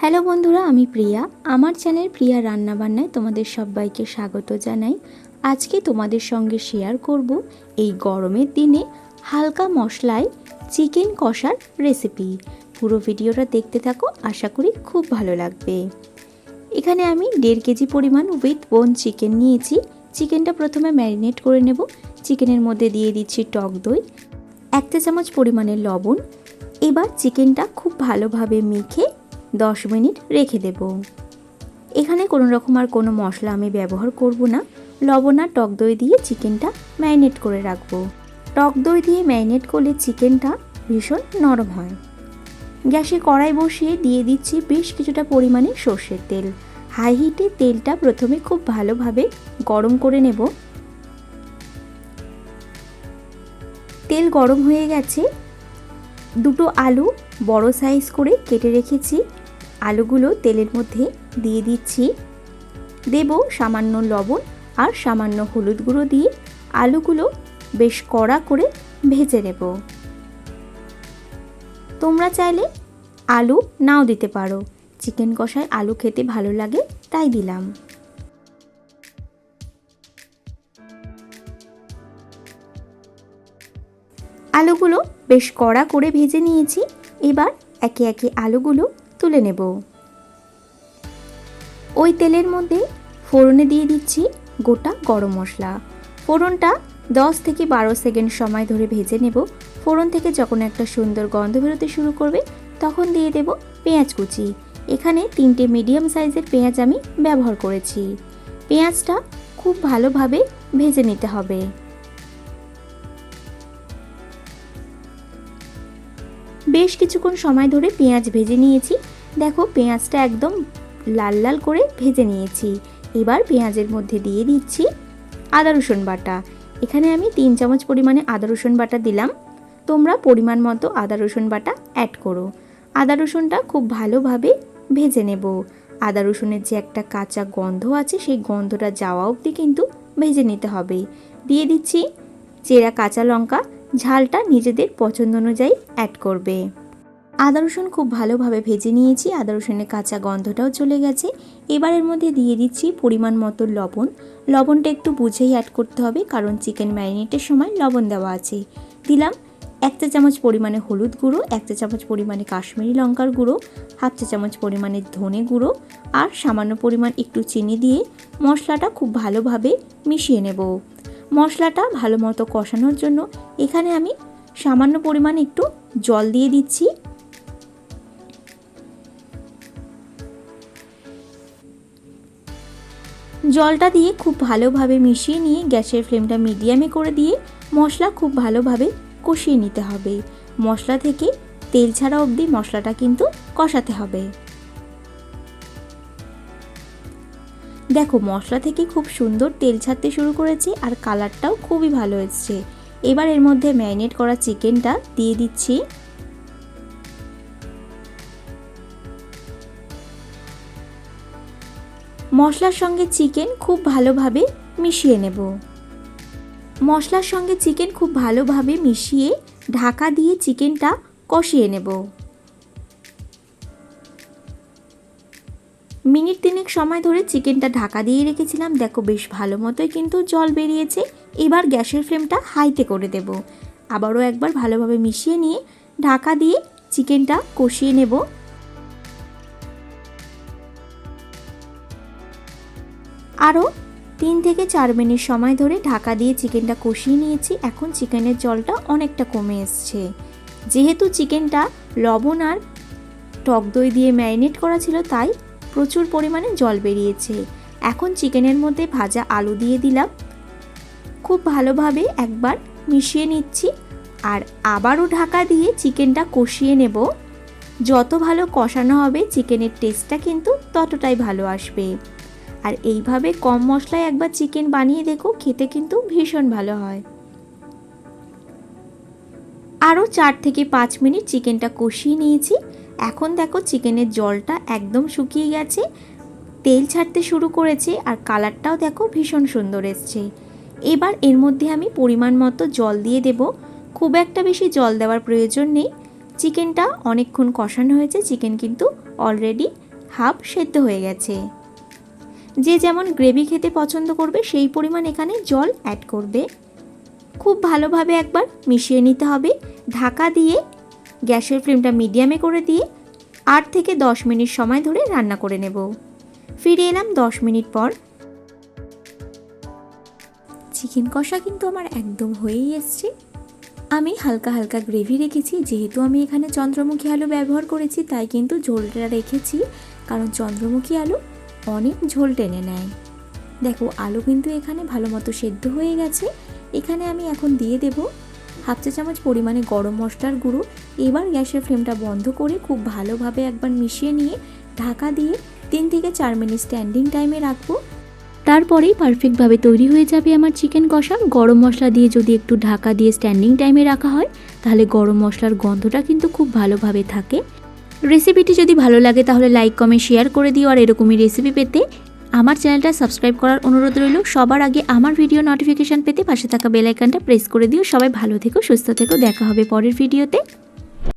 Hello বন্ধুরা, আমি প্রিয়া। আমার চ্যানেল প্রিয়া রান্নাবান্নায় তোমাদের সবাইকে স্বাগত জানাই। আজকে তোমাদের সঙ্গে শেয়ার করব এই গরমের দিনে হালকা মশলায় চিকেন কষার রেসিপি পুরো ভিডিওটা দেখতে থাকো, আশা করি খুব ভালো লাগবে। এখানে আমি দেড় কেজি পরিমাণ উইথ বোন চিকেন নিয়েছি। চিকেনটা প্রথমে ম্যারিনেট করে নেব। চিকেনের মধ্যে দিয়ে দিচ্ছি টক দই, এক চা চামচ পরিমাণে লবণ। এবার চিকেনটা খুব ভালোভাবে মেখে দশ মিনিট রেখে দেব। এখানে কোনো রকম আর কোনো মশলা আমি ব্যবহার করব না। লবণ আর টক দই দিয়ে চিকেনটা ম্যারিনেট করে রাখব। টক দই দিয়ে ম্যারিনেট করলে চিকেনটা ভীষণ নরম হয়। গ্যাসে কড়াই বসিয়ে দিয়ে দিচ্ছি বেশ কিছুটা পরিমাণে সর্ষের তেল। হাই হিটে তেলটা প্রথমে খুব ভালোভাবে গরম করে নেব। তেল গরম হয়ে গেছে। দুটো আলু বড় সাইজ করে কেটে রেখেছি। আলুগুলো তেলের মধ্যে দিয়ে দিচ্ছি। দেব সামান্য লবণ আর সামান্য হলুদ গুঁড়ো দিয়ে আলুগুলো বেশ কড়া করে ভেজে নেব। তোমরা চাইলে আলু নাও দিতে পারো। চিকেন কষায় আলু খেতে ভালো লাগে, তাই দিলাম। আলুগুলো বেশ কড়া করে ভেজে নিয়েছি। এবার একে একে আলুগুলো তুলে নেব। ওই তেলের মধ্যে ফোড়নে দিয়ে দিচ্ছি গোটা গরম মশলা। ফোড়নটা দশ থেকে বারো সেকেন্ড সময় ধরে ভেজে নেব। ফোড়ন থেকে যখন একটা সুন্দর গন্ধ বেরোতে শুরু করবে, তখন দিয়ে দেব পেঁয়াজ কুচি। এখানে তিনটে মিডিয়াম সাইজের পেঁয়াজ আমি ব্যবহার করেছি। পেঁয়াজটা খুব ভালোভাবে ভেজে নিতে হবে। বেশ কিছুক্ষণ সময় ধরে পেঁয়াজ ভেজে নিয়েছি। দেখো পেঁয়াজটা একদম লাল লাল করে ভেজে নিয়েছি। এবার পেঁয়াজের মধ্যে দিয়ে দিচ্ছি আদা রসুন বাটা। এখানে আমি তিন চামচ পরিমাণে আদা রসুন বাটা দিলাম। তোমরা পরিমাণ মতো আদা রসুন বাটা অ্যাড করো। আদা রসুনটা খুব ভালোভাবে ভেজে নেব। আদা রসুনের যে একটা কাঁচা গন্ধ আছে, সেই গন্ধটা যাওয়া অবধি কিন্তু ভেজে নিতে হবে। দিয়ে দিচ্ছি চেরা কাঁচা লঙ্কা। ঝালটা নিজেদের পছন্দ অনুযায়ী অ্যাড করবে। আদা রসুন খুব ভালোভাবে ভেজে নিয়েছি। আদা রসুনের কাঁচা গন্ধটাও চলে গেছে। এবার এর মধ্যে দিয়ে দিচ্ছি পরিমাণ মতো লবণ। লবণটা একটু বুঝেই অ্যাড করতে হবে, কারণ চিকেন ম্যারিনেটের সময় লবণ দেওয়া আছে। দিলাম এক চা চামচ পরিমাণে হলুদ গুঁড়ো, এক চা চামচ পরিমাণে কাশ্মীরি লঙ্কার গুঁড়ো, হাফ চা চামচ পরিমাণে ধনে গুঁড়ো আর সামান্য পরিমাণ একটু চিনি দিয়ে মশলাটা খুব ভালোভাবে মিশিয়ে নেব। মশলাটা ভালো মতো কষানোর জন্য এখানে আমি সামান্য পরিমাণে একটু জল দিয়ে দিচ্ছি। জলটা দিয়ে খুব ভালোভাবে মিশিয়ে নিয়ে গ্যাসের ফ্লেমটা মিডিয়ামে করে দিয়ে মশলা খুব ভালোভাবে কষিয়ে নিতে হবে। মশলা থেকে তেল ছাড়া অবধি মশলাটা কিন্তু কষাতে হবে। দেখো, মশলা থেকে খুব সুন্দর তেল ছাড়তে শুরু করেছে আর কালারটাও খুবই ভালো এসছে। এবার এর মধ্যে ম্যারিনেট করা চিকেনটা দিয়ে দিচ্ছি। মশলার সঙ্গে চিকেন খুব ভালোভাবে মিশিয়ে নেব। মশলার সঙ্গে চিকেন খুব ভালোভাবে মিশিয়ে ঢাকা দিয়ে চিকেনটা কষিয়ে নেব। মিনিট তিনেক সময় ধরে চিকেনটা ঢাকা দিয়ে রেখেছিলাম। দেখো বেশ ভালো মতোই কিন্তু জল বেরিয়েছে। এবার গ্যাসের ফ্লেমটা হাইতে করে দেব। আবারও একবার ভালোভাবে মিশিয়ে নিয়ে ঢাকা দিয়ে চিকেনটা কষিয়ে নেব। আরও তিন থেকে চার মিনিট সময় ধরে ঢাকা দিয়ে চিকেনটা কষিয়ে নিয়েছি। এখন চিকেনের জলটা অনেকটা কমে এসছে। যেহেতু চিকেনটা লবণ আর টক দই দিয়ে ম্যারিনেট করা ছিল, তাই প্রচুর পরিমাণে জল বেরিয়েছে। এখন চিকেনের মধ্যে ভাজা আলু দিয়ে দিলাম। খুব ভালোভাবে একবার মিশিয়ে নিচ্ছি আর আবারও ঢাকা দিয়ে চিকেনটা কষিয়ে নেব। যত ভালো কষানো হবে, চিকেনের টেস্টটা কিন্তু ততটাই ভালো আসবে। আর এইভাবে কম মশলায় একবার চিকেন বানিয়ে দেখো, খেতে কিন্তু ভীষণ ভালো হয়। আরও চার থেকে পাঁচ মিনিট চিকেনটা কষিয়ে নিয়েছি। এখন দেখো চিকেনের জলটা একদম শুকিয়ে গেছে। তেল ছাড়তে শুরু করেছে আর কালারটাও দেখো ভীষণ সুন্দর এসছে। এবার এর মধ্যে আমি পরিমাণ মতো জল দিয়ে দেব। খুব একটা বেশি জল দেওয়ার প্রয়োজন নেই। চিকেনটা অনেকক্ষণ কষানো হয়েছে, চিকেন কিন্তু অলরেডি হাফ সেদ্ধ হয়ে গেছে। যে যেমন গ্রেভি খেতে পছন্দ করবে, সেই পরিমাণ এখানে জল অ্যাড করবে। খুব ভালোভাবে একবার মিশিয়ে নিতে হবে। ঢাকা দিয়ে গ্যাসের ফ্লেমটা মিডিয়ামে করে দিয়ে আট থেকে দশ মিনিট সময় ধরে রান্না করে নেব। ফিরে এলাম দশ মিনিট পর। চিকেন কষা কিন্তু আমার একদম হয়েই এসছে। আমি হালকা হালকা গ্রেভি রেখেছি, যেহেতু আমি এখানে চন্দ্রমুখী আলু ব্যবহার করেছি, তাই কিন্তু ঝোলটা রেখেছি। কারণ চন্দ্রমুখী আলু অনেক ঝোল টেনে নেয়। দেখো, আলু কিন্তু এখানে ভালো মতো সেদ্ধ হয়ে গেছে। এখানে আমি এখন দিয়ে দেব হাফ চা চামচ পরিমাণে গরম মশলার গুঁড়ো। এবার গ্যাসের ফ্লেমটা বন্ধ করে খুব ভালোভাবে একবার মিশিয়ে নিয়ে ঢাকা দিয়ে তিন থেকে চার মিনিট স্ট্যান্ডিং টাইমে রাখব। তারপরেই পারফেক্টভাবে তৈরি হয়ে যাবে আমার চিকেন কষা। গরম মশলা দিয়ে যদি একটু ঢাকা দিয়ে স্ট্যান্ডিং টাইমে রাখা হয়, তাহলে গরম মশলার গন্ধটা কিন্তু খুব ভালোভাবে থাকে। রেসিপিটি যদি ভালো লাগে তাহলে লাইক, কমেন্ট, শেয়ার করে দিও আর এরকমই রেসিপি পেতে আমার চ্যানেলটা সাবস্ক্রাইব করার অনুরোধ রইল। সবার আগে আমার ভিডিও নোটিফিকেশান পেতে পাশে থাকা বেলাইকানটা প্রেস করে দিও। সবাই ভালো থেকো, সুস্থ থেকো। দেখা হবে পরের ভিডিওতে